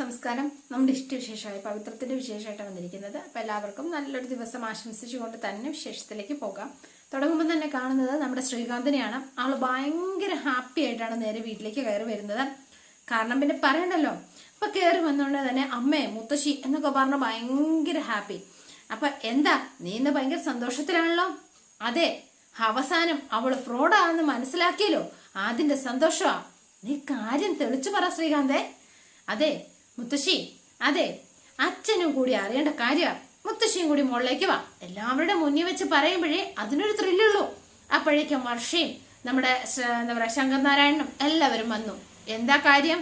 സംസ്കാരം നമ്മുടെ ഇഷ്ടവിശേഷമായ പവിത്രത്തിന്റെ വിശേഷമായിട്ടാണ് വന്നിരിക്കുന്നത്. അപ്പോൾ എല്ലാവർക്കും നല്ലൊരു ദിവസം ആശംസിച്ചുകൊണ്ട് തന്നെ വിശേഷത്തിലേക്ക് പോകാം. തുടങ്ങുമ്പോൾ തന്നെ കാണുന്നത് നമ്മുടെ ശ്രീകാന്തിനെയാണ്. ആൾ ഭയങ്കര ഹാപ്പി ആയിട്ടാണ് നേരെ വീട്ടിലേക്ക് കയറി വരുന്നത്. കാരണം പിന്നെ പറയണ്ടല്ലോ അപ്പൊ കയറി വന്നുകൊണ്ട് തന്നെ അമ്മേ മുത്തശ്ശി എന്നൊക്കെ പറഞ്ഞ് ഭയങ്കര ഹാപ്പി. അപ്പൊ എന്താ നീ ഇന്ന് ഭയങ്കര സന്തോഷത്തിലാണല്ലോ? അതെ അവസാനം അവൾ ഫ്രോഡാണെന്ന് മനസ്സിലാക്കിയല്ലോ. അതിന്റെ സന്തോഷമാ. നീ കാര്യം തെളിച്ചു പറ ശ്രീകാന്തേ. അതെ മുത്തശ്ശി അതെ അച്ഛനും കൂടി അറിയേണ്ട കാര്യമാണ് മുത്തശ്ശിയും കൂടി മുകളിലേക്ക് വാ. എല്ലാവരുടെ മുന്നിൽ വെച്ച് പറയുമ്പോഴേ അതിനൊരു ത്രില്ലുള്ളൂ. അപ്പോഴേക്കും വർഷയും നമ്മുടെ എന്താ പറയാ ശങ്കർനാരായണനും എല്ലാവരും വന്നു. എന്താ കാര്യം?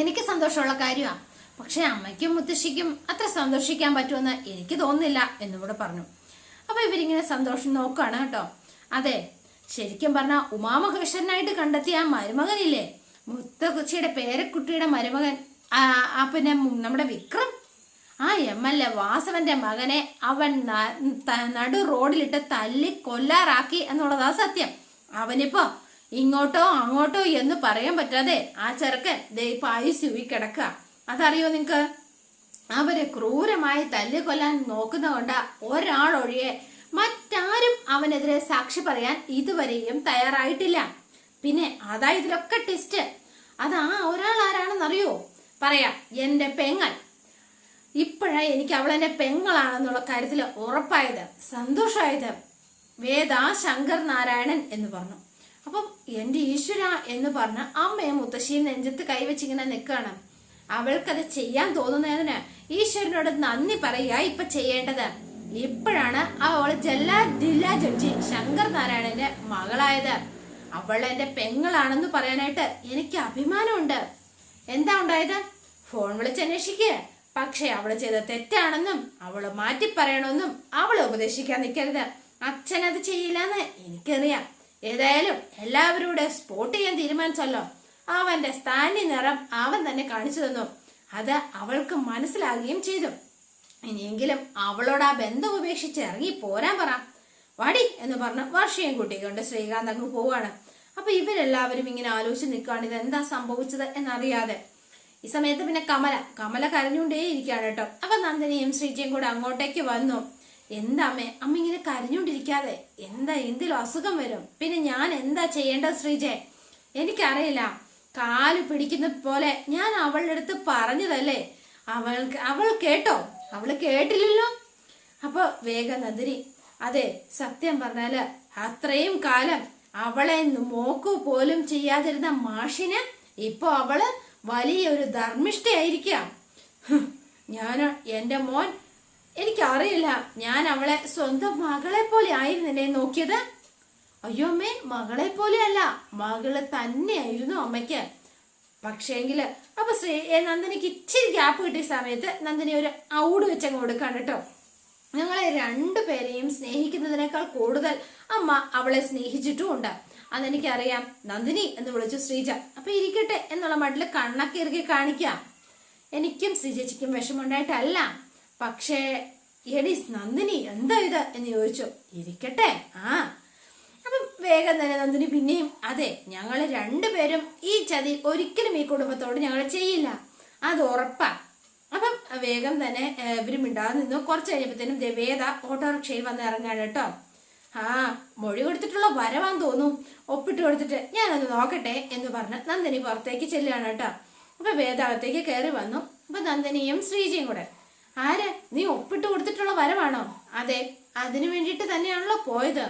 എനിക്ക് സന്തോഷമുള്ള കാര്യമാണ് പക്ഷെ അമ്മയ്ക്കും മുത്തശ്ശിക്കും അത്ര സന്തോഷിക്കാൻ പറ്റുമെന്ന് എനിക്ക് തോന്നുന്നില്ല എന്നും കൂടെ പറഞ്ഞു. അപ്പൊ ഇവരിങ്ങനെ സന്തോഷം നോക്കുകയാണ് കേട്ടോ. അതെ ശരിക്കും പറഞ്ഞ ഉമാമഹേശ്വരനായിട്ട് കണ്ടെത്തിയ ആ മരുമകനില്ലേ? മുത്തകുച്ചിയുടെ പേരക്കുട്ടിയുടെ മരുമകൻ. പിന്നെ നമ്മുടെ വിക്രം? ആ എം എൽ എ വാസവന്റെ മകനെ അവൻ നടു റോഡിലിട്ട് തല്ലി കൊല്ലാറാക്കി എന്നുള്ളതാ സത്യം. അവനിപ്പോ ഇങ്ങോട്ടോ അങ്ങോട്ടോ എന്ന് പറയാൻ പറ്റാതെ ആ ചെറുക്കൻ ദേ ഇപ്പൊ ഐസിയുവിൽ കിടക്കുക അതറിയോ നിങ്ങക്ക്? അവരെ ക്രൂരമായി തല്ലിക്കൊല്ലാൻ നോക്കുന്നതുകൊണ്ട് ഒരാളൊഴിയെ മറ്റാരും അവനെതിരെ സാക്ഷി പറയാൻ ഇതുവരെയും തയ്യാറായിട്ടില്ല. പിന്നെ അതാ ഇതിലൊക്കെ ടെസ്റ്റ് അതാ ഒരാൾ ആരാണെന്നറിയോ? പറയാം എന്റെ പെങ്ങൾ. ഇപ്പോഴാ എനിക്ക് അവളെന്റെ പെങ്ങളാണെന്നുള്ള കാര്യത്തിൽ ഉറപ്പായത് സന്തോഷമായത് വേദ ശങ്കർ നാരായണൻ എന്ന് പറഞ്ഞു. അപ്പം എന്റെ ഈശ്വര എന്ന് പറഞ്ഞ അമ്മയെ മുത്തശ്ശിയും നെഞ്ചത്ത് കൈവച്ചിങ്ങനെ നിൽക്കുകയാണ്. അവൾക്കത് ചെയ്യാൻ തോന്നുന്നതിന് ഈശ്വരനോട് നന്ദി പറയുക ഇപ്പൊ ചെയ്യേണ്ടത്. ഇപ്പോഴാണ് അവൾ ജല്ലാ ജില്ലാ ജഡ്ജി ശങ്കർ നാരായണന്റെ മകളായത്. അവൾ എന്റെ പെങ്ങളാണെന്ന് പറയാനായിട്ട് എനിക്ക് അഭിമാനമുണ്ട്. എന്താ ഉണ്ടായത്? ഫോൺ വിളിച്ച് അന്വേഷിക്കുക പക്ഷെ അവൾ ചെയ്ത തെറ്റാണെന്നും അവൾ മാറ്റി പറയണമെന്നും അവൾ ഉപദേശിക്കാൻ നിൽക്കരുത്. അച്ഛൻ അത് ചെയ്യില്ലെന്ന് എനിക്കറിയാം. ഏതായാലും എല്ലാവരുടെ സ്പോട്ട് ചെയ്യാൻ തീരുമാനിച്ചല്ലോ. അവന്റെ സ്ഥാനി നിറം അവൻ തന്നെ കാണിച്ചു തന്നു. അത് അവൾക്ക് മനസ്സിലാകുകയും ചെയ്തു. ഇനിയെങ്കിലും അവളോട് ആ ബന്ധം ഉപേക്ഷിച്ച് ഇറങ്ങി പോരാൻ പറ. വടി എന്ന് പറഞ്ഞ് വർഷയും കൂട്ടിക്കൊണ്ട് ശ്രീകാന്ത് അങ്ങ് പോവാണ്. അപ്പൊ ഇവരെല്ലാവരും ഇങ്ങനെ ആലോചിച്ച് നിൽക്കുകയാണ് ഇത് എന്താ സംഭവിച്ചത് എന്നറിയാതെ. ഈ സമയത്ത് പിന്നെ കമല കമല കരഞ്ഞുകൊണ്ടേ ഇരിക്കുകയാണ് കേട്ടോ. അപ്പൊ നന്ദിനിയും ശ്രീജയും കൂടെ അങ്ങോട്ടേക്ക് വന്നു. എന്താ അമ്മേ അമ്മ ഇങ്ങനെ കരഞ്ഞുകൊണ്ടിരിക്കാതെ എന്താ എന്തിലും അസുഖം വരും? പിന്നെ ഞാൻ എന്താ ചെയ്യേണ്ടത് ശ്രീജെ? എനിക്കറിയില്ല. കാൽ പിടിക്കുന്ന പോലെ ഞാൻ അവളുടെ അടുത്ത് പറഞ്ഞതല്ലേ? അവൾക്ക് അവൾ കേട്ടോ? അവൾ കേട്ടില്ലല്ലോ? അപ്പൊ വേഗ നന്ദിനി അതെ സത്യം പറഞ്ഞാൽ അത്രയും കാലം അവളെ നോക്കു പോലും ചെയ്യാതിരുന്ന മാഷിന് ഇപ്പൊ അവൾ വലിയൊരു ധർമ്മിഷ്ഠയായിരിക്കാം. ഞാൻ എന്റെ മോൻ എനിക്കറിയില്ല. ഞാൻ അവളെ സ്വന്തം മകളെ പോലെ ആയിരുന്നില്ലേ നോക്കിയത്? അയ്യോ അമ്മേ മകളെ പോലെയല്ല. മകൾ തന്നെയായിരുന്നു അമ്മയ്ക്ക്. പക്ഷേങ്കിൽ അപ്പൊ ശ്രീ നന്ദിനിക്ക് ഇച്ചിരി ഗ്യാപ്പ് കിട്ടിയ സമയത്ത് നന്ദിനി ഒരു ഔട് വെച്ചങ്ങ് കൊടുക്കാണ് കേട്ടോ. ഞങ്ങളെ രണ്ടുപേരെയും സ്നേഹിക്കുന്നതിനേക്കാൾ കൂടുതൽ അമ്മ അവളെ സ്നേഹിച്ചിട്ടും ഉണ്ട് അതെനിക്കറിയാം. നന്ദിനി എന്ന് വിളിച്ചു ശ്രീജ അപ്പൊ ഇരിക്കട്ടെ എന്നുള്ള മട്ടിൽ കണ്ണൊക്കെ ഇറുകി കാണിക്കാം. എനിക്കും ശ്രീജച്ചിക്കും വിഷമമുണ്ടായിട്ടല്ല. പക്ഷേ എടി നന്ദിനി എന്താ ഇത്? എന്ന് ചോദിച്ചു. ഇരിക്കട്ടെ. ആ. അപ്പം വേഗം തന്നെ നന്ദിനി പിന്നെയും അതെ ഞങ്ങൾ രണ്ടുപേരും ഈ ചതി ഒരിക്കലും ഈ കുടുംബത്തോട് ഞങ്ങൾ ചെയ്യില്ല. അത് ഉറപ്പാ. അപ്പം വേഗം തന്നെ ഇവരും മിണ്ടാതെ നിന്നു. കുറച്ച് കഴിഞ്ഞപ്പോഴത്തേനും ദേവേദ ഓട്ടോറിക്ഷയിൽ വന്ന് ഇറങ്ങാണ് കേട്ടോ. ആ മൊഴി കൊടുത്തിട്ടുള്ള വരവാൻ തോന്നും. ഒപ്പിട്ട് കൊടുത്തിട്ട് ഞാനൊന്ന് നോക്കട്ടെ എന്ന് പറഞ്ഞ് നന്ദിനി പുറത്തേക്ക് ചെല്ലുകയാണ് കേട്ടോ. അപ്പൊ വേദാകത്തേക്ക് കയറി വന്നു. അപ്പൊ നന്ദിനിയും ശ്രീജിയും കൂടെ. ആര്? നീ ഒപ്പിട്ട് കൊടുത്തിട്ടുള്ള വരവാണോ? അതെ അതിനു വേണ്ടിയിട്ട് തന്നെയാണല്ലോ പോയത്.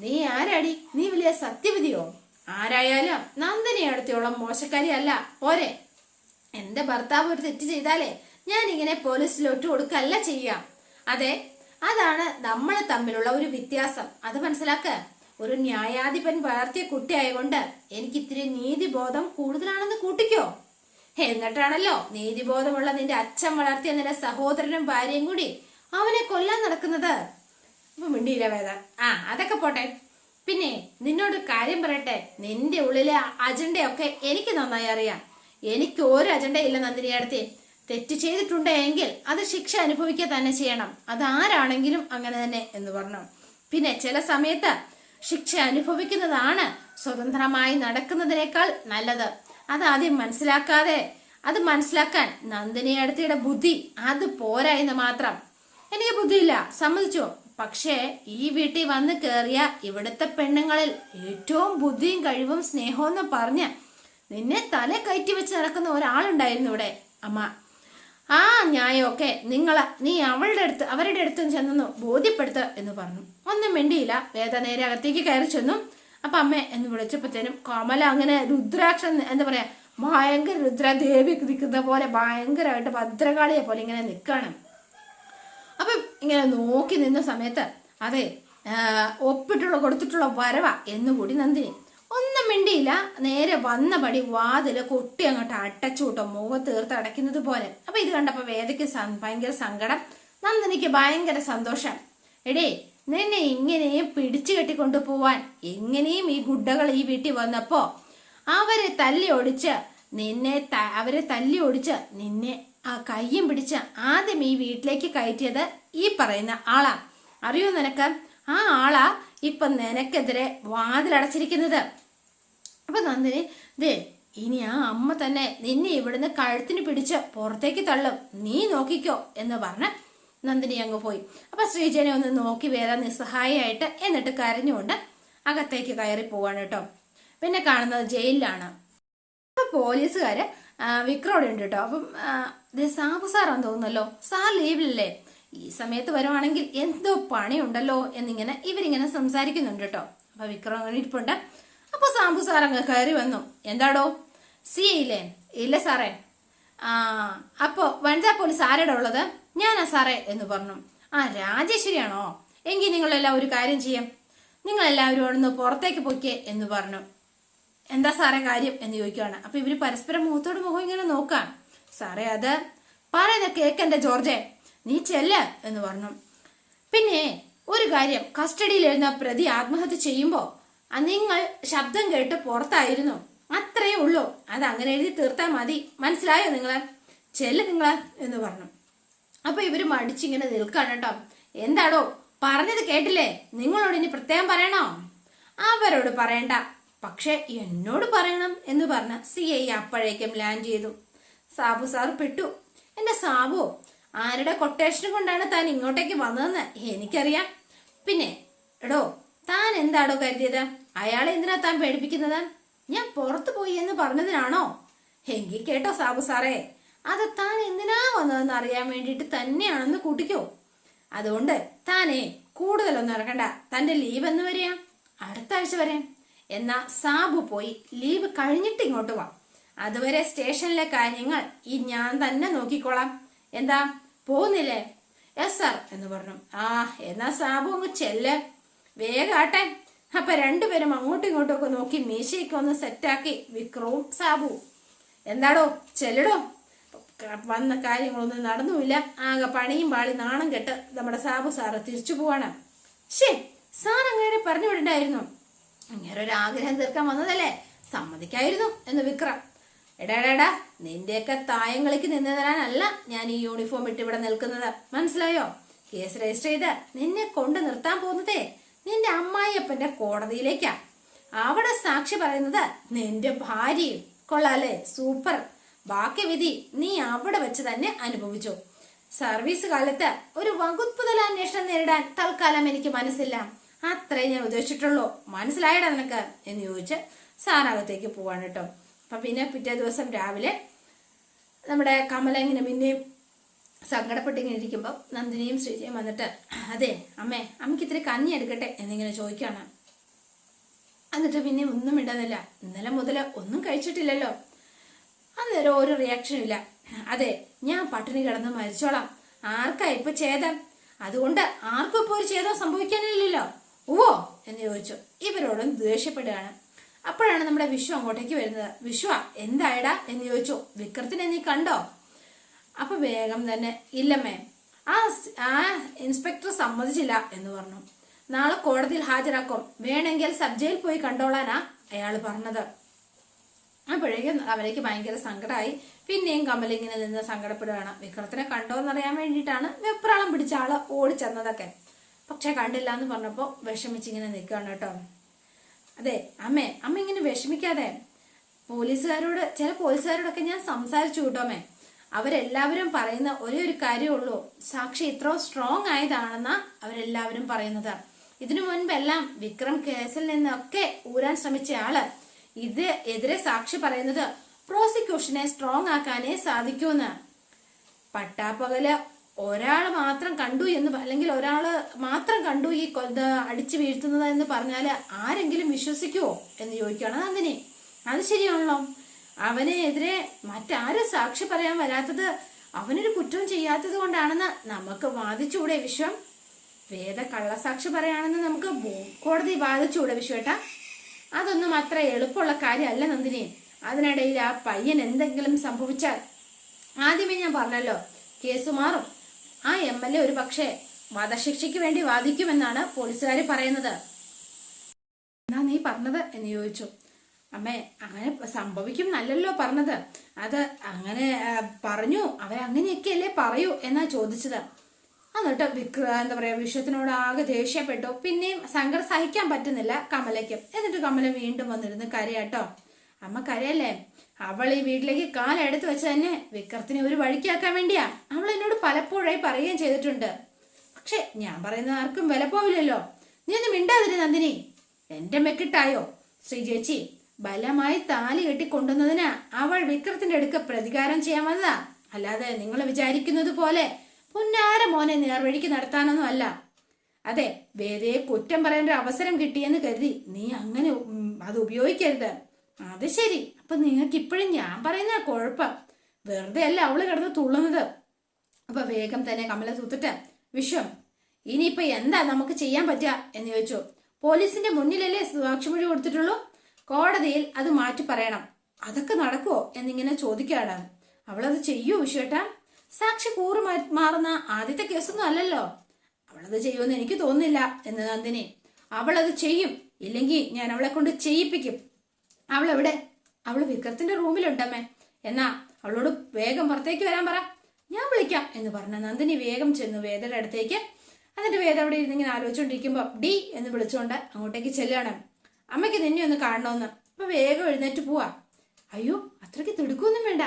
നീ ആരാടി? നീ വലിയ സത്യവിധിയോ? ആരായാലും നന്ദിനി അടുത്തോളം മോശക്കാരി അല്ല പോരെ. എന്റെ ഭർത്താവ് ഒരു തെറ്റ് ചെയ്താലേ ഞാൻ ഇങ്ങനെ പോലീസിലോട്ട് കൊടുക്കല്ല ചെയ്യാം. അതെ അതാണ് നമ്മൾ തമ്മിലുള്ള ഒരു വ്യത്യാസം. അത് മനസ്സിലാക്ക. ഒരു ന്യായാധിപൻ വളർത്തിയ കുട്ടിയായതുകൊണ്ട് എനിക്ക് ഇത്തിരി നീതിബോധം കൂടുതലാണെന്ന് കൂട്ടിക്കോ. എന്നിട്ടാണല്ലോ നീതിബോധമുള്ള നിന്റെ അച്ഛൻ വളർത്തിയ നിന്റെ സഹോദരനും ഭാര്യയും കൂടി അവനെ കൊല്ലാൻ നടക്കുന്നത്. മിണ്ടിയില്ല വേദ. ആ അതൊക്കെ പോട്ടെ. പിന്നെ നിന്നോട് കാര്യം പറയട്ടെ. നിന്റെ ഉള്ളിലെ അജണ്ടയൊക്കെ എനിക്ക് നന്നായി അറിയാം. എനിക്ക് ഒരു അജണ്ടയില്ല നന്ദിനി അടുത്തേ തെറ്റ് ചെയ്തിട്ടുണ്ടെങ്കിൽ അത് ശിക്ഷ അനുഭവിക്കുക തന്നെ ചെയ്യണം. അതാരാണെങ്കിലും അങ്ങനെ തന്നെ എന്ന് പറഞ്ഞു. പിന്നെ ചില സമയത്ത് ശിക്ഷ അനുഭവിക്കുന്നതാണ് സ്വതന്ത്രമായി നടക്കുന്നതിനേക്കാൾ നല്ലത്. അത് ആദ്യം മനസ്സിലാക്കാതെ അത് മനസ്സിലാക്കാൻ നന്ദിനി അടുത്തിയുടെ ബുദ്ധി അത് പോരാ എന്ന് മാത്രം. എനിക്ക് ബുദ്ധിയില്ല സമ്മതിച്ചു. പക്ഷേ ഈ വീട്ടിൽ വന്ന് കയറിയ ഇവിടുത്തെ പെണ്ണുങ്ങളിൽ ഏറ്റവും ബുദ്ധിയും കഴിവും സ്നേഹവും എന്ന് പറഞ്ഞ് നിന്നെ തല കയറ്റി വെച്ച് നടക്കുന്ന ഒരാളുണ്ടായിരുന്നു ഇവിടെ അമ്മ. ആ ന്യായമൊക്കെ നിങ്ങളെ നീ അവളുടെ അടുത്ത് അവരുടെ അടുത്ത് ചെന്നു ബോധ്യപ്പെടുത്ത എന്ന് പറഞ്ഞു. ഒന്നും മിണ്ടിയില്ല. വേദ നേരെ അകത്തേക്ക് കയറി ചെന്നു. അപ്പൊ അമ്മ എന്ന് വിളിച്ചപ്പോഴത്തേനും കോമല അങ്ങനെ രുദ്രാക്ഷൻ എന്താ പറയാ ഭയങ്കര രുദ്രദേവി നിൽക്കുന്ന പോലെ ഭയങ്കരമായിട്ട് ഭദ്രകാളിയെ പോലെ ഇങ്ങനെ നിൽക്കണം അപ്പൊ ഇങ്ങനെ നോക്കി നിന്ന സമയത്ത് അതെ ഒപ്പിട്ടുള്ള കൊടുത്തിട്ടുള്ള വരവ എന്നുകൂടി നന്ദിനി. മിണ്ടിയില്ല. നേരെ വന്ന പടി വാതിൽ കൊട്ടി അങ്ങോട്ട് അടച്ചു കൂട്ടോ മുഖം തീർത്ത് അടയ്ക്കുന്നത് പോലെ. അപ്പൊ ഇത് കണ്ടപ്പോ വേദയ്ക്ക് ഭയങ്കര സങ്കടം. നന്ദിനിക്ക് ഭയങ്കര സന്തോഷം. എടേ നിന്നെ ഇങ്ങനെയും പിടിച്ചു കെട്ടിക്കൊണ്ടു പോവാൻ എങ്ങനെയും ഈ ഗുഡ്ഡകൾ ഈ വീട്ടിൽ വന്നപ്പോ അവരെ തല്ലി ഒടിച്ച് നിന്നെ അവരെ തല്ലി ഒടിച്ച് നിന്നെ ആ കയ്യും പിടിച്ച് ആദ്യം ഈ വീട്ടിലേക്ക് കയറ്റിയത് ഈ പറയുന്ന ആളാ. അറിയോ നിനക്ക്? ആ ആളാ ഇപ്പൊ നിനക്കെതിരെ വാതിലടച്ചിരിക്കുന്നത്. അപ്പൊ നന്ദിനി ദേ ഇനി ആ അമ്മ തന്നെ നിന്നെ ഇവിടുന്ന് കഴുത്തിന് പിടിച്ച് പുറത്തേക്ക് തള്ളും. നീ നോക്കിക്കോ എന്ന് പറഞ്ഞ് നന്ദിനി അങ്ങ് പോയി. അപ്പൊ ശ്രീജനെ ഒന്ന് നോക്കി വേറെ നിസ്സഹായമായിട്ട് എന്നിട്ട് കരഞ്ഞുകൊണ്ട് അകത്തേക്ക് കയറി പോവാണ് കേട്ടോ. പിന്നെ കാണുന്നത് ജയിലിലാണ്. അപ്പൊ പോലീസുകാര് വിക്രോട് ഉണ്ട് കേട്ടോ. അപ്പം സാബു സാറാന്ന് തോന്നുന്നല്ലോ. സാർ ലീവിലല്ലേ? ഈ സമയത്ത് വരുവാണെങ്കിൽ എന്തോ പണിയുണ്ടല്ലോ എന്നിങ്ങനെ ഇവരിങ്ങനെ സംസാരിക്കുന്നുണ്ട് കേട്ടോ. അപ്പൊ വിക്രം അങ്ങനെ ഇരിപ്പുണ്ട്. അപ്പൊ സാമ്പു സാർ അങ്ങ് കയറി വന്നു. എന്താടോ? സി ഇല്ലേ ഇല്ല സാറേ. ആ അപ്പോൾ വനിതാ പോലീസ് ആരുടെ ഉള്ളത്? ഞാനാ സാറേ എന്ന് പറഞ്ഞു. ആ രാജേശ്വരിയാണോ? എങ്കിൽ നിങ്ങളെല്ലാം ഒരു കാര്യം ചെയ്യാം. നിങ്ങളെല്ലാവരും ഒന്ന് പുറത്തേക്ക് പൊയ്ക്കേ എന്ന് പറഞ്ഞു. എന്താ സാറേ കാര്യം എന്ന് ചോദിക്കുകയാണ് അപ്പൊ ഇവർ പരസ്പരം മുഖത്തോട് മുഖം ഇങ്ങനെ നോക്കാം സാറേ അത് പറയുന്ന കേക്കന്റെ ജോർജെ? നീ ചെല്ല എന്ന് പറഞ്ഞു. പിന്നെ ഒരു കാര്യം കസ്റ്റഡിയിലിരുന്ന പ്രതി ആത്മഹത്യ ചെയ്യുമ്പോ ആ നിങ്ങൾ ശബ്ദം കേട്ട് പുറത്തായിരുന്നു. അത്രയേ ഉള്ളൂ. അത് അങ്ങനെ എഴുതി തീർത്താൽ മതി. മനസ്സിലായോ നിങ്ങൾ ചെല്ല് നിങ്ങൾ എന്ന് പറഞ്ഞു. അപ്പൊ ഇവർ മടിച്ചിങ്ങനെ നിൽക്കാണ് കേട്ടോ. എന്താടോ പറഞ്ഞത് കേട്ടില്ലേ? നിങ്ങളോട് ഇനി പ്രത്യേകം പറയണോ? അവരോട് പറയണ്ട. പക്ഷെ എന്നോട് പറയണം എന്ന് പറഞ്ഞ സി ഐ അപ്പോഴേക്കും ലാൻഡ് ചെയ്തു. സാബു സാർ പെട്ടു. എന്റെ സാബു ആരുടെ കൊട്ടേഷൻ കൊണ്ടാണ് താൻ ഇങ്ങോട്ടേക്ക് വന്നതെന്ന് എനിക്കറിയാം. പിന്നെ എടോ താൻ എന്താടോ കരുതിയത്? അയാളെ എന്തിനാ താൻ പേടിപ്പിക്കുന്നത്? ഞാൻ പുറത്തു പോയി എന്ന് പറഞ്ഞതിനാണോ? എങ്കിൽ കേട്ടോ സാബു സാറേ അത് താൻ എന്തിനാ വന്നതെന്ന് അറിയാൻ വേണ്ടിയിട്ട് തന്നെയാണെന്ന് കൂട്ടിക്കോ. അതുകൊണ്ട് താനേ കൂടുതലൊന്നും ഇറക്കണ്ട തന്റെ ലീവ് എന്ന് വരെയാ അടുത്ത ആഴ്ച വരെ. എന്നാ സാബു പോയി ലീവ് കഴിഞ്ഞിട്ട് ഇങ്ങോട്ട് വാ. അതുവരെ സ്റ്റേഷനിലെ കാര്യങ്ങൾ ഈ ഞാൻ തന്നെ നോക്കിക്കോളാം. എന്താ? പോകുന്നില്ലേ? എസ് സാർ എന്ന് പറഞ്ഞു. ആ എന്നാ സാബു അങ്ങ് ചെല്ല്. വേഗാട്ടെ അപ്പൊ രണ്ടുപേരും അങ്ങോട്ടും ഇങ്ങോട്ടും ഒക്കെ നോക്കി മീശയൊക്കെ ഒന്ന് സെറ്റാക്കി വിക്രവും സാബുവും. എന്താടോ ചെല്ലടോ? വന്ന കാര്യങ്ങളൊന്നും നടന്നുമില്ല. ആകെ പണിയും പാളി നാണം കെട്ട് നമ്മുടെ സാബു സാറ് തിരിച്ചു പോവാണ്. ശേ സാർ അങ്ങനെ പറഞ്ഞു വിടണ്ടായിരുന്നു. അങ്ങനെ ഒരു ആഗ്രഹം തീർക്കാൻ വന്നതല്ലേ? സമ്മതിക്കായിരുന്നു എന്ന് വിക്രം. എടാടാടാ നിന്റെയൊക്കെ തായം കളിക്ക് നിന്ന് തരാനല്ല ഞാൻ ഈ യൂണിഫോം ഇട്ട് ഇവിടെ നിൽക്കുന്നത്. മനസ്സിലായോ? കേസ് രജിസ്റ്റർ ചെയ്ത് നിന്നെ കൊണ്ട് നിർത്താൻ പോകുന്നതേ. നിന്റെ അമ്മായിയപ്പന്റെ കോടതിയിലേക്കാ. അവിടെ സാക്ഷി പറയുന്നത് നിന്റെ ഭാര്യയും. കൊള്ളാലേ സൂപ്പർ. ബാക്കി വിധി നീ അവിടെ വെച്ച് തന്നെ അനുഭവിച്ചു. സർവീസ് കാലത്ത് ഒരു വകുപ്പുതല അന്വേഷണം നേരിടാൻ തൽക്കാലം എനിക്ക് മനസ്സില്ല. അത്രേ ഞാൻ ഉദ്ദേശിച്ചിട്ടുള്ളൂ. മനസ്സിലായടാ നിനക്ക്? എന്ന് ചോദിച്ച് സാറകത്തേക്ക് പോവാണ് കേട്ടോ. അപ്പൊ പിന്നെ പിറ്റേ ദിവസം രാവിലെ നമ്മുടെ കമല ഇങ്ങനെ പിന്നെയും സങ്കടപ്പെട്ട് ഇങ്ങനെ ഇരിക്കുമ്പോൾ നന്ദിനിയും ശ്രീജയും വന്നിട്ട് അതെ അമ്മേ അമ്മയ്ക്ക് ഇത്തിരി കഞ്ഞി എടുക്കട്ടെ? എന്നിങ്ങനെ ചോദിക്കുകയാണ്. എന്നിട്ട് പിന്നെ ഒന്നും ഇടുന്നില്ല ഇന്നലെ മുതൽ ഒന്നും കഴിച്ചിട്ടില്ലല്ലോ. അന്നേരം ഒരു റിയാക്ഷനും ഇല്ല. അതെ ഞാൻ പട്ടിണി കിടന്ന് മരിച്ചോളാം. ആർക്കാ ഇപ്പൊ ഛേദം? അതുകൊണ്ട് ആർക്കും ഇപ്പൊ ഒരു ഛേദം സംഭവിക്കാനില്ലല്ലോ. ഓ എന്ന് ചോദിച്ചു. ഇവരോടും ദേഷ്യപ്പെടുകയാണ്. അപ്പോഴാണ് നമ്മുടെ വിശ്വ അങ്ങോട്ടേക്ക് വരുന്നത്. വിശ്വ എന്തായടാ? എന്ന് ചോദിച്ചു. വിക്രത്തിനെ നീ കണ്ടോ? അപ്പൊ വേഗം തന്നെ ഇല്ല മാം ആ ആ ഇൻസ്പെക്ടർ സമ്മതിച്ചില്ല എന്ന് പറഞ്ഞു. നാളെ കോടതിയിൽ ഹാജരാക്കും. വേണമെങ്കിൽ സബ് ജയിൽ പോയി കണ്ടോളാനാ അയാൾ പറഞ്ഞത്. അപ്പോഴേക്കും അവരേക്ക് ഭയങ്കര സങ്കടമായി പിന്നെയും കമൽ നിന്ന് സങ്കടപ്പെടുകയാണ്. വിക്രത്തിനെ കണ്ടോന്നറിയാൻ വേണ്ടിയിട്ടാണ് വെപ്രാളം പിടിച്ച ആൾ ഓടിച്ചെന്നതൊക്കെ പക്ഷെ കണ്ടില്ല എന്ന് പറഞ്ഞപ്പോ വിഷമിച്ചിങ്ങനെ നിൽക്കുകയാണ് കേട്ടോ. അതെ അമ്മേ അമ്മ ഇങ്ങനെ വിഷമിക്കാതെ. പോലീസുകാരോട് ചില പോലീസുകാരോടൊക്കെ ഞാൻ സംസാരിച്ചു കൂട്ടോമേ അവരെല്ലാവരും പറയുന്ന ഒരേ ഒരു കാര്യമുള്ളൂ സാക്ഷി ഇത്ര സ്ട്രോങ് ആയതാണെന്ന അവരെല്ലാവരും പറയുന്നത്. ഇതിനു മുൻപെല്ലാം വിക്രം കേസിൽ നിന്നൊക്കെ ഊരാൻ ശ്രമിച്ച ആൾ. ഇത് എതിരെ സാക്ഷി പറയുന്നത് പ്രോസിക്യൂഷനെ സ്ട്രോങ് ആക്കാനേ സാധിക്കൂന്ന് പട്ടാപ്പകൽ ഒരാൾ മാത്രം കണ്ടു എന്ന് അല്ലെങ്കിൽ ഒരാൾ മാത്രം കണ്ടു ഈ അടിച്ചു വീഴ്ത്തുന്നത് എന്ന് പറഞ്ഞാൽ ആരെങ്കിലും വിശ്വസിക്കുവോ എന്ന് ചോദിക്കുകയാണ് നന്ദിനി. അത് ശരിയാണല്ലോ. അവനെതിരെ മറ്റാരും സാക്ഷി പറയാൻ വരാത്തത് അവനൊരു കുറ്റവും ചെയ്യാത്തത് കൊണ്ടാണെന്ന് നമുക്ക് വാദിച്ചുകൂടെ വിശ്വം? വേദ കള്ളസാക്ഷി പറയാണെന്ന് നമുക്ക് കോടതി വാദിച്ചുകൂടെ വിശ്വേട്ട അതൊന്നും അത്ര എളുപ്പമുള്ള കാര്യമല്ല നന്ദിനി. അതിനിടയിൽ ആ പയ്യൻ എന്തെങ്കിലും സംഭവിച്ചാൽ ആദ്യമേ ഞാൻ പറഞ്ഞല്ലോ കേസ് മാറും. ആ എം എൽ എ ഒരു പക്ഷേ വധശിക്ഷയ്ക്ക് വേണ്ടി വാദിക്കുമെന്നാണ് പോലീസുകാർ പറയുന്നത്. എന്നാ നീ പറഞ്ഞത് എന്ന് ചോദിച്ചു. അമ്മേ അങ്ങനെ സംഭവിക്കും നല്ലല്ലോ പറഞ്ഞത്. അത് അങ്ങനെ പറഞ്ഞു. അവരങ്ങനെയൊക്കെയല്ലേ പറയൂ എന്നാ ചോദിച്ചത്. എന്നിട്ട് വിക്ര എന്താ പറയാ വിഷയത്തിനോട് ആകെ ദേഷ്യപ്പെട്ടു. പിന്നെയും സങ്കടം സഹിക്കാൻ പറ്റുന്നില്ല കമലയ്ക്ക്. എന്നിട്ട് കമല വീണ്ടും വന്നിരുന്ന് കരയാട്ടോ. അമ്മ കരയല്ലേ? അവൾ ഈ വീട്ടിലേക്ക് കാലെടുത്ത് വെച്ച് തന്നെ വിക്രത്തിനെ ഒരു വഴിക്കാക്കാൻ വേണ്ടിയാ. അവൾ എന്നോട് പലപ്പോഴായി പറയുകയും ചെയ്തിട്ടുണ്ട്. പക്ഷെ ഞാൻ പറയുന്ന ആർക്കും വില പോവില്ലല്ലോ. നീ ഒന്ന് മിണ്ടാതിരി നന്ദിനി. എന്റെ മെക്കിട്ടായോ ശ്രീ ചേച്ചി ബലമായി താലി കെട്ടി കൊണ്ടുവന്നതിന് അവൾ വിക്രത്തിന്റെ അടുക്ക പ്രതികാരം ചെയ്യാൻ വന്നതാ. അല്ലാതെ നിങ്ങൾ വിചാരിക്കുന്നത് പോലെ പുന്നാര മോനെ നേർവഴിക്ക് നടത്താനൊന്നും അല്ല. അതെ വേദയെ കുറ്റം പറയേണ്ട ഒരു അവസരം കിട്ടിയെന്ന് കരുതി നീ അങ്ങനെ അത് ഉപയോഗിക്കരുത്. അത് ശരി. അപ്പൊ നിങ്ങൾക്ക് ഇപ്പോഴും ഞാൻ പറയുന്ന കുഴപ്പം. വെറുതെ അല്ല അവൾ കിടന്ന് തുള്ളുന്നത്. അപ്പൊ വേഗം തന്നെ കമല തൂത്തിട്ട് വിശ്വം ഇനിയിപ്പൊ എന്താ നമുക്ക് ചെയ്യാൻ പറ്റുക? എന്ന് ചോദിച്ചു. പോലീസിന്റെ മുന്നിലല്ലേ സാക്ഷിമൊഴി കൊടുത്തിട്ടുള്ളൂ? കോടതിയിൽ അത് മാറ്റി പറയണം. അതൊക്കെ നടക്കുമോ എന്നിങ്ങനെ ചോദിക്കുകയാണ്. അവളത് ചെയ്യൂ വിശ്വേട്ടാ. സാക്ഷി കൂറ് മാറുന്ന ആദ്യത്തെ കേസൊന്നും അല്ലല്ലോ. അവളത് ചെയ്യുമെന്ന് എനിക്ക് തോന്നുന്നില്ല എന്ന് നന്ദിനി. അവളത് ചെയ്യും. ഇല്ലെങ്കിൽ ഞാൻ അവളെ കൊണ്ട് ചെയ്യിപ്പിക്കും. അവൾ എവിടെ അവൾ വിക്രത്തിന്റെ റൂമിലുണ്ടമ്മേ. എന്നാ അവളോട് വേഗം പുറത്തേക്ക് വരാൻ പറ. ഞാൻ വിളിക്കാം എന്ന് പറഞ്ഞ നന്ദിനി വേഗം ചെന്നു വേദയുടെ അടുത്തേക്ക്. എന്നിട്ട് വേദ അവിടെ ഇരുന്നിങ്ങനെ ആലോചിച്ചുകൊണ്ടിരിക്കുമ്പോ ഡി എന്ന് വിളിച്ചുകൊണ്ട് അങ്ങോട്ടേക്ക് ചെല്ലുകയാണ്. അമ്മയ്ക്ക് നിന്നെ ഒന്ന് കാണണമെന്ന് അപ്പൊ വേഗം എഴുന്നേറ്റ് പോവാ. അയ്യോ അത്രയ്ക്ക് തിടുക്കൊന്നും വേണ്ട.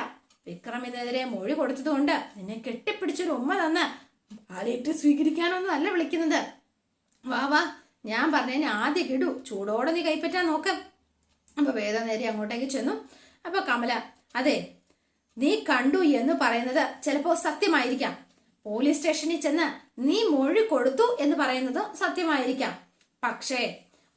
വിക്രമിനെതിരെ മൊഴി കൊടുത്തതുകൊണ്ട് നിന്നെ കെട്ടിപ്പിടിച്ചൊരു ഉമ്മ തന്ന് ആലേറ്റ് സ്വീകരിക്കാനൊന്നും അല്ല വിളിക്കുന്നത്. വാ വാ ഞാൻ പറഞ്ഞതിന് ആദ്യം കിടു. ചൂടോടെ നീ കൈപ്പറ്റാൻ നോക്ക്. അപ്പൊ വേദ നേരെ അങ്ങോട്ടേക്ക് ചെന്നു. അപ്പൊ കമല അതെ നീ കണ്ടു എന്ന് പറയുന്നത് ചിലപ്പോ സത്യമായിരിക്കാം. പോലീസ് സ്റ്റേഷനിൽ ചെന്ന് നീ മൊഴി കൊടുത്തു എന്ന് പറയുന്നത് സത്യമായിരിക്കാം. പക്ഷേ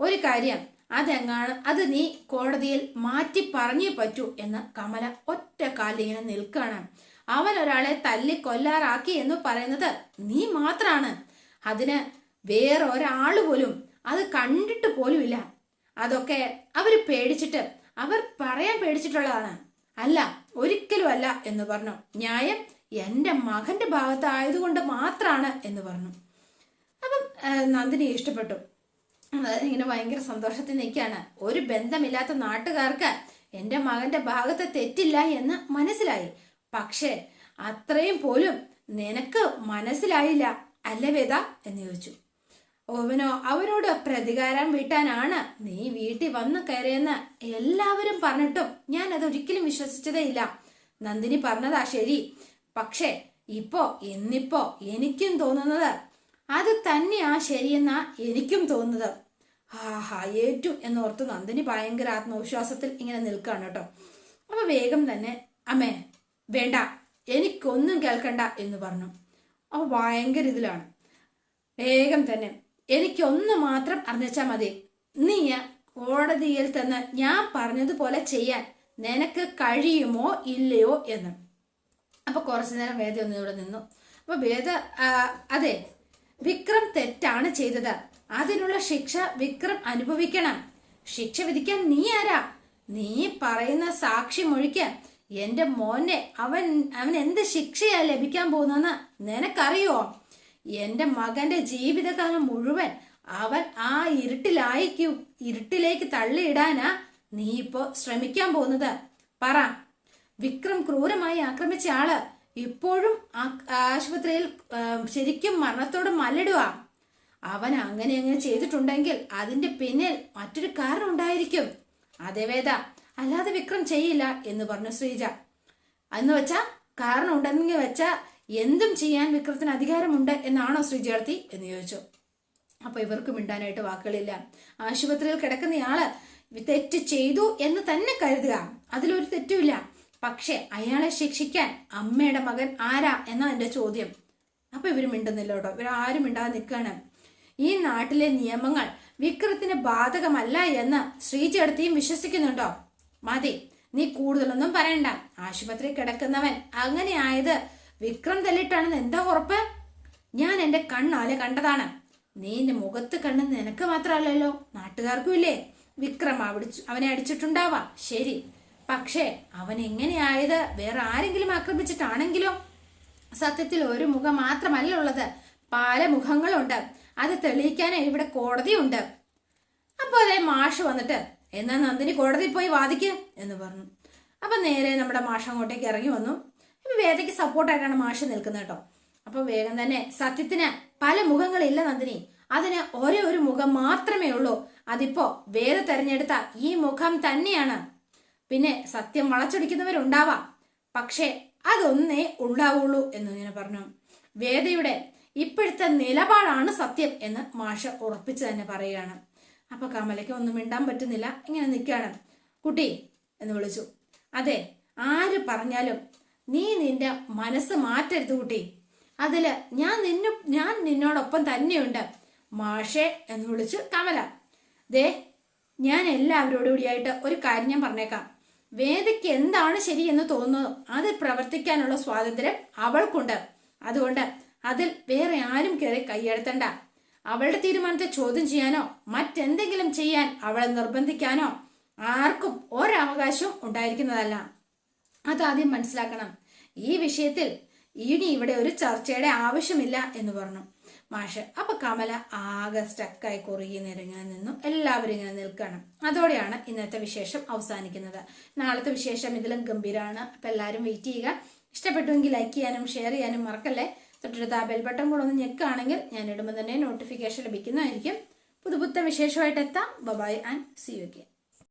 ഒരു കാര്യം അതെങ്ങാണ്? അത് നീ കോടതിയിൽ മാറ്റി പറഞ്ഞേ പറ്റൂ എന്ന് കമല ഒറ്റ കാലിങ്ങനെ നിൽക്കുകയാണ്. അവൻ ഒരാളെ തല്ലി കൊല്ലാറാക്കി എന്ന് പറയുന്നത് നീ മാത്രാണ്. അതിന് വേറെ ഒരാൾ പോലും അത് കണ്ടിട്ട് പോലുമില്ല. അതൊക്കെ അവർ പേടിച്ചിട്ട് അവർ പറയാൻ പേടിച്ചിട്ടുള്ളതാണ്. അല്ല ഒരിക്കലും അല്ല എന്ന് പറഞ്ഞു. ന്യായം എന്റെ മകന്റെ ഭാഗത്തായതുകൊണ്ട് മാത്രാണ് എന്ന് പറഞ്ഞു. അപ്പം നന്ദിനി ഇഷ്ടപ്പെട്ടു. ഇങ്ങനെ ഭയങ്കര സന്തോഷത്തിൽ നിൽക്കുകയാണ്. ഒരു ബന്ധമില്ലാത്ത നാട്ടുകാർക്ക് എന്റെ മകന്റെ ഭാഗത്ത് തെറ്റില്ല എന്ന് മനസ്സിലായി. പക്ഷേ അത്രയും പോലും നിനക്ക് മനസ്സിലായില്ല അല്ല വേദ എന്ന് ചോദിച്ചു. ഓവനോ അവരോട് പ്രതികാരം വീട്ടാനാണ് നീ വീട്ടിൽ വന്നു കയറിയെന്ന് എല്ലാവരും പറഞ്ഞിട്ടും ഞാൻ അത് ഒരിക്കലും വിശ്വസിച്ചതേ ഇല്ല. നന്ദിനി പറഞ്ഞതാ ശരി. പക്ഷേ ഇപ്പോ ഇന്നിപ്പോ എനിക്കും തോന്നുന്നത് അത് തന്നെയാ ശരിയെന്നാ എനിക്കും തോന്നുന്നത്. ആഹാ ഏറ്റു എന്നോർത്ത് നന്ദിനി ഭയങ്കര ആത്മവിശ്വാസത്തിൽ ഇങ്ങനെ നിൽക്കുകയാണ് കേട്ടോ. അപ്പൊ വേഗം തന്നെ അമ്മേ വേണ്ട എനിക്കൊന്നും കേൾക്കണ്ട എന്ന് പറഞ്ഞു. അപ്പൊ ഭയങ്കര ഇതിലാണ്. വേഗം തന്നെ എനിക്കൊന്ന് മാത്രം അറിഞ്ഞാൽ മതി. നീ കോടതിയിൽ തന്നെ ഞാൻ പറഞ്ഞതുപോലെ ചെയ്യാൻ നിനക്ക് കഴിയുമോ ഇല്ലയോ എന്ന്. അപ്പൊ കുറച്ചു നേരം വേദ ഒന്ന് ഇവിടെ നിന്നു. അപ്പൊ വേദ അതെ വിക്രം തെറ്റാണ് ചെയ്തത്. അതിനുള്ള ശിക്ഷ വിക്രം അനുഭവിക്കണം. ശിക്ഷ വിധിക്കാൻ നീ ആരാ? നീ പറയുന്ന സാക്ഷി മൊഴിക്ക് എന്റെ മോനെ അവൻ അവൻ എന്ത് ശിക്ഷയാ ലഭിക്കാൻ പോകുന്നെന്ന് നിനക്കറിയോ? എന്റെ മകന്റെ ജീവിതകാലം മുഴുവൻ അവൻ ആ ഇരുട്ടിലായിക്കു ഇരുട്ടിലേക്ക് തള്ളിയിടാനാ നീ ഇപ്പോ ശ്രമിക്കാൻ പോകുന്നത്. പറ. വിക്രം ക്രൂരമായി ആക്രമിച്ച ആൾ ഇപ്പോഴും ആശുപത്രിയിൽ ശരിക്കും മരണത്തോട് മല്ലിടുക അവൻ അങ്ങനെ അങ്ങനെ ചെയ്തിട്ടുണ്ടെങ്കിൽ അതിന്റെ പിന്നിൽ മറ്റൊരു കാരണം ഉണ്ടായിരിക്കും. അതെ വേദ അല്ലാതെ വിക്രം ചെയ്യില്ല എന്ന് പറഞ്ഞു ശ്രീജ. എന്ന് വെച്ചാ കാരണം ഉണ്ടെങ്കിൽ വെച്ചാ എന്തും ചെയ്യാൻ വിക്രത്തിന് അധികാരമുണ്ട് എന്നാണോ ശ്രീജേർത്തി എന്ന് ചോദിച്ചു. അപ്പൊ ഇവർക്ക് മിണ്ടാനായിട്ട് വാക്കുകളില്ല. ആശുപത്രിയിൽ കിടക്കുന്നയാൾ തെറ്റ് ചെയ്തു എന്ന് തന്നെ കരുതുക. അതിലൊരു തെറ്റുമില്ല. പക്ഷെ അയാളെ ശിക്ഷിക്കാൻ അമ്മയുടെ മകൻ ആരാ എന്നാ എന്റെ ചോദ്യം. അപ്പൊ ഇവർ മിണ്ടുന്നില്ല കേട്ടോ. ഇവർ ആരും മിണ്ടാതെ നിൽക്കാണ് ഈ നാട്ടിലെ നിയമങ്ങൾ വിക്രത്തിന് ബാധകമല്ല എന്ന് ശ്രീചേടത്തിയും വിശ്വസിക്കുന്നുണ്ടോ? മതി നീ കൂടുതലൊന്നും പറയണ്ട. ആശുപത്രി കിടക്കുന്നവൻ അങ്ങനെ ആയത് വിക്രം തല്ലിട്ടാണെന്ന് എന്താ ഉറപ്പ്? ഞാൻ എന്റെ കണ്ണാലെ കണ്ടതാണ്. നീ എന്റെ മുഖത്ത് കണ്ണ് നിനക്ക് മാത്രമല്ലല്ലോ നാട്ടുകാർക്കും ഇല്ലേ വിക്രം അവിടിച്ചു അവനെ അടിച്ചിട്ടുണ്ടാവാ. ശരി പക്ഷേ അവൻ എങ്ങനെയായത് വേറെ ആരെങ്കിലും ആക്രമിച്ചിട്ടാണെങ്കിലോ? സത്യത്തിൽ ഒരു മുഖം മാത്രമല്ല ഉള്ളത്. പല മുഖങ്ങളുണ്ട് അത് തെളിയിക്കാൻ ഇവിടെ കോടതിയുണ്ട്. അപ്പോൾ അതേ മാഷ് വന്നിട്ട് എന്നാ നന്ദിനി കോടതിയിൽ പോയി വാദിക്ക് എന്ന് പറഞ്ഞു. അപ്പൊ നേരെ നമ്മുടെ മാഷ് അങ്ങോട്ടേക്ക് ഇറങ്ങി വന്നു. ഇപ്പം വേദയ്ക്ക് സപ്പോർട്ടായിട്ടാണ് മാഷ് നിൽക്കുന്നത് കേട്ടോ. അപ്പൊ വേഗം തന്നെ സത്യത്തിന് പല മുഖങ്ങളില്ല നന്ദിനി. അതിന് ഒരേ ഒരു മുഖം മാത്രമേ ഉള്ളൂ. അതിപ്പോ വേദ തെരഞ്ഞെടുത്ത ഈ മുഖം തന്നെയാണ്. പിന്നെ സത്യം വളച്ചൊടിക്കുന്നവരുണ്ടാവാം. പക്ഷേ അതൊന്നേ ഉണ്ടാവുള്ളൂ എന്ന് ഇങ്ങനെ പറഞ്ഞു. വേദയുടെ ഇപ്പോഴത്തെ നിലപാടാണ് സത്യം എന്ന് മാഷ ഉറപ്പിച്ചു തന്നെ പറയുകയാണ്. അപ്പൊ കമലയ്ക്ക് ഒന്നും മിണ്ടാൻ പറ്റുന്നില്ല. ഇങ്ങനെ നിൽക്കുകയാണ്. കുട്ടി എന്ന് വിളിച്ചു. അതെ ആര് പറഞ്ഞാലും നീ നിന്റെ മനസ്സ് മാറ്റരുത് കുട്ടി. അതിൽ ഞാൻ നിന്നു ഞാൻ നിന്നോടൊപ്പം തന്നെയുണ്ട്. മാഷെ എന്ന് വിളിച്ചു കമല. ദേ ഞാൻ എല്ലാവരോടും കൂടിയായിട്ട് ഒരു കാര്യം ഞാൻ പറഞ്ഞേക്കാം. വേദിക്ക് എന്താണ് ശരിയെന്ന് തോന്നുന്നു അത് പ്രവർത്തിക്കാനുള്ള സ്വാതന്ത്ര്യം അവൾക്കുണ്ട്. അതുകൊണ്ട് അതിൽ വേറെ ആരും കയറി കൈയെടുത്തണ്ട അവളുടെ തീരുമാനത്തെ ചോദ്യം ചെയ്യാനോ മറ്റെന്തെങ്കിലും ചെയ്യാൻ അവളെ നിർബന്ധിക്കാനോ ആർക്കും ഒരവകാശവും ഉണ്ടായിരിക്കുന്നതല്ല. അതാദ്യം മനസ്സിലാക്കണം. ഈ വിഷയത്തിൽ ഇനി ഇവിടെ ഒരു ചർച്ചയുടെ ആവശ്യമില്ല എന്ന് പറഞ്ഞു. മാഷ് അപ്പൊ കമല ആകെ സ്റ്റക്കായി കുറുകി നിരങ്ങനെ നിന്നു. എല്ലാവരും ഇങ്ങനെ നിൽക്കണം. അതോടെയാണ് ഇന്നത്തെ വിശേഷം അവസാനിക്കുന്നത്. നാളത്തെ വിശേഷം ഇതിലും ഗംഭീരമാണ് അപ്പൊ എല്ലാവരും വെയിറ്റ് ചെയ്യുക. ഇഷ്ടപ്പെട്ടുവെങ്കിൽ ലൈക്ക് ചെയ്യാനും ഷെയർ ചെയ്യാനും മറക്കല്ലേ? തൊട്ടടുത്ത് ആ ബെൽ ബട്ടൺ കൂടെ ഒന്ന് ഞെക്കുകയാണെങ്കിൽ ഞാൻ ഇടുമ്പോൾ തന്നെ നോട്ടിഫിക്കേഷൻ ലഭിക്കുന്നതായിരിക്കും. പുതുപുത്ത വിശേഷമായിട്ട് എത്താം. Bye bye and see you K